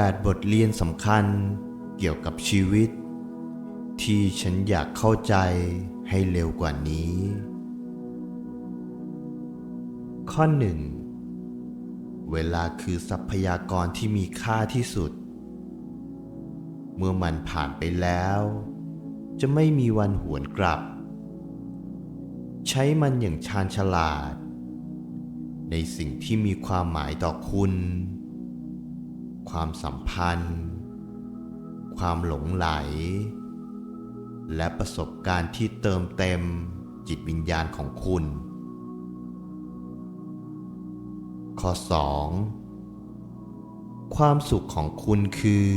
8 บทเรียนสำคัญเกี่ยวกับชีวิต ที่ฉันอยากเข้าใจให้เร็วกว่านี้ ข้อ 1 เวลาคือทรัพยากรที่มีค่าที่สุด เมื่อมันผ่านไปแล้ว จะไม่มีวันหวนกลับ ใช้มันอย่างชาญฉลาด ในสิ่งที่มีความหมายต่อคุณ ความสัมพันธ์ ความหลงไหล และประสบการณ์ที่เติมเต็มจิตวิญญาณของคุณ ข้อ 2 ความสุขของคุณคือ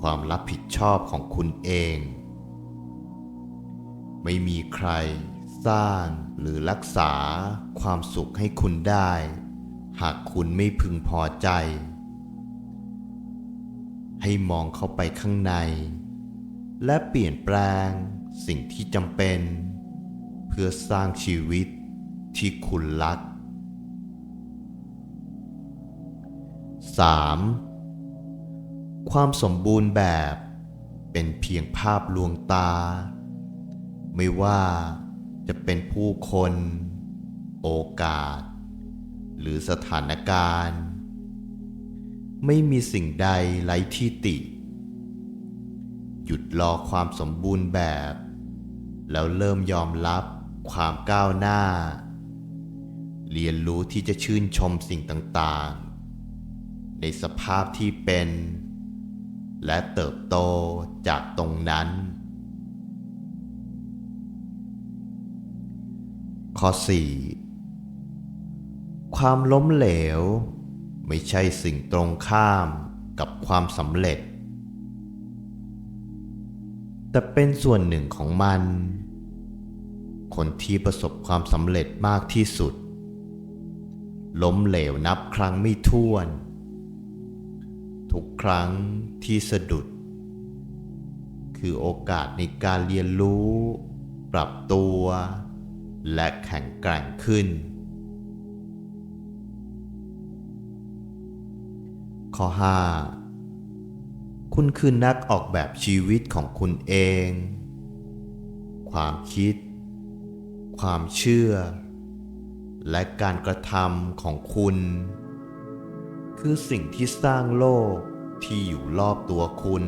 ความรับผิดชอบของคุณเอง ไม่มีใครสร้างหรือรักษาความสุขให้คุณได้ หากคุณไม่พึงพอใจ ให้มองเข้าไปข้างใน และเปลี่ยนแปลงสิ่งที่จำเป็น เพื่อสร้างชีวิตที่คุณรัก 3. ความสมบูรณ์แบบเป็นเพียงภาพลวงตา ไม่ว่าจะเป็นผู้คน โอกาส หรือสถานการณ์ ไม่มีสิ่งใดไร้ที่ติ หยุดรอความสมบูรณ์แบบ แล้วเริ่มยอมรับความก้าวหน้า เรียนรู้ที่จะชื่นชมสิ่งต่างๆ ในสภาพที่เป็น และเติบโตจากตรงนั้น ข้อ 4 ความล้มเหลว ไม่ใช่สิ่งตรงข้ามกับความสำเร็จ แต่เป็นส่วนหนึ่งของมัน คนที่ประสบความสำเร็จมากที่สุด ล้มเหลวนับครั้งไม่ถ้วน ทุกครั้งที่สะดุด คือโอกาสในการเรียนรู้ ปรับตัว และแข็งแกร่งขึ้น ข้อ 5 คุณคือนักออกแบบชีวิตของคุณเอง ความคิด ความเชื่อ และการกระทำของคุณ คือสิ่งที่สร้างโลกที่อยู่รอบตัวคุณ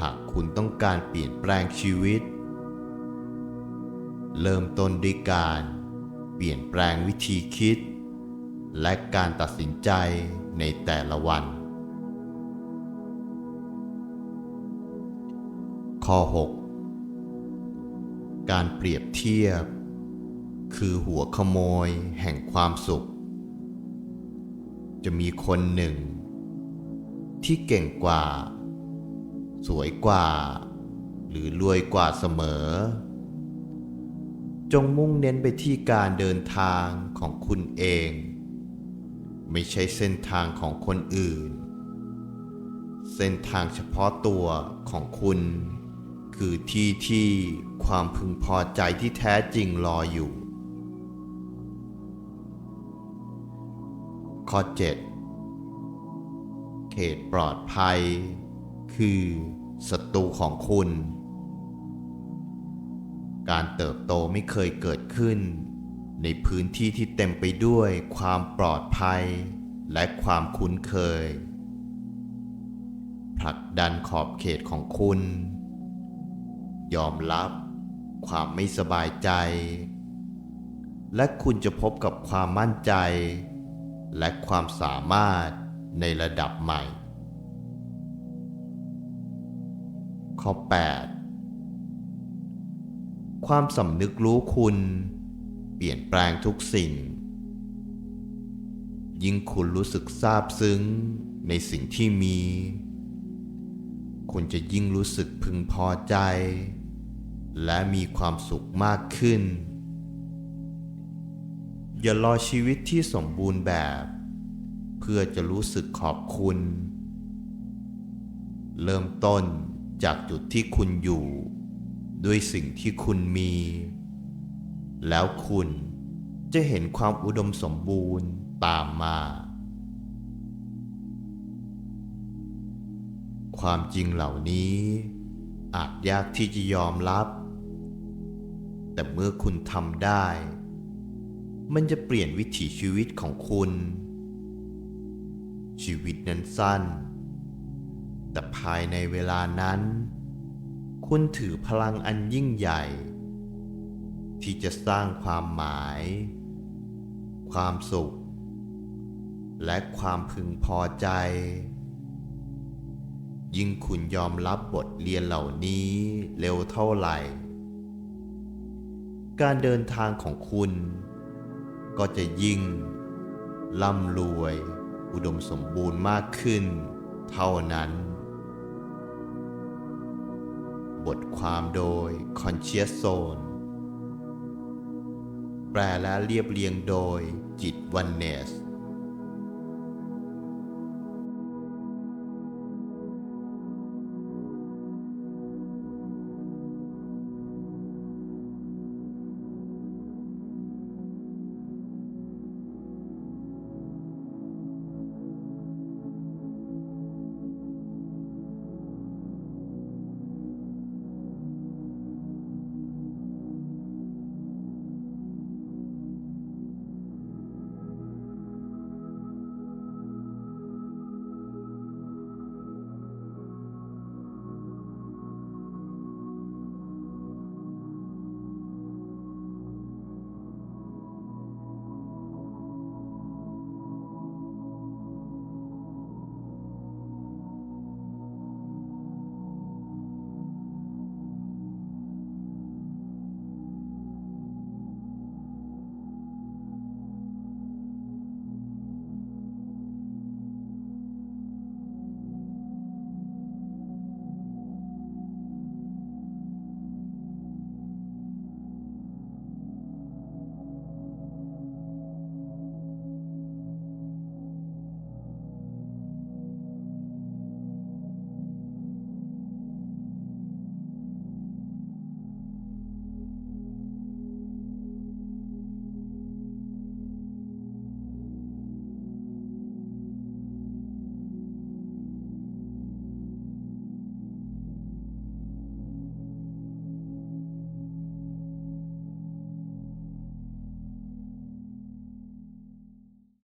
หากคุณต้องการเปลี่ยนแปลงชีวิต เริ่มต้นด้วยการเปลี่ยนแปลงวิธีคิด และการตัดสินใจในแต่ละวัน ข้อ 6 การเปรียบเทียบ คือหัวขโมยแห่งความสุข จะมีคนหนึ่ง ที่เก่งกว่า สวยกว่า หรือรวยกว่าเสมอ จงมุ่งเน้นไปที่การเดินทางของคุณเอง ไม่ใช่เส้นทางของคนอื่น เส้นทางเฉพาะตัวของคุณ คือที่ที่ความพึงพอใจที่แท้จริงรออยู่ ข้อ 7 เขตปลอดภัย คือศัตรูของคุณ การเติบโตไม่เคยเกิดขึ้น ในพื้นที่ที่เต็มไปด้วยความปลอดภัย และความคุ้นเคย ผลักดันขอบเขตของคุณ ยอมรับความไม่สบายใจ และคุณจะพบกับความมั่นใจ และความสามารถในระดับใหม่ ข้อ 8 ความสำนึกรู้คุณ เปลี่ยนแปลงทุกสิ่ง ยิ่งคุณรู้สึกซาบซึ้งในสิ่งที่มี คุณจะยิ่งรู้สึกพึงพอใจ และมีความสุขมากขึ้น อย่ารอชีวิตที่สมบูรณ์แบบ เพื่อจะรู้สึกขอบคุณ เริ่มต้นจากจุดที่คุณอยู่ ด้วยสิ่งที่คุณมี แล้วคุณจะเห็นความอุดมสมบูรณ์ตามมา ความจริงเหล่านี้ อาจยากที่จะยอมรับ แต่เมื่อคุณทำได้ มันจะเปลี่ยนวิถีชีวิตของคุณ ชีวิตนั้นสั้น แต่ภายในเวลานั้น คุณถือพลังอันยิ่งใหญ่ ที่จะสร้างความหมาย ความสุข และความพึงพอใจ ยิ่งคุณยอมรับบทเรียนเหล่านี้เร็วเท่าไหร่ การเดินทางของคุณ ก็จะยิ่งร่ำรวย อุดมสมบูรณ์มากขึ้น เท่านั้น บทความโดย Conscious Zone แปลและเรียบเรียงโดยจิตวันเนส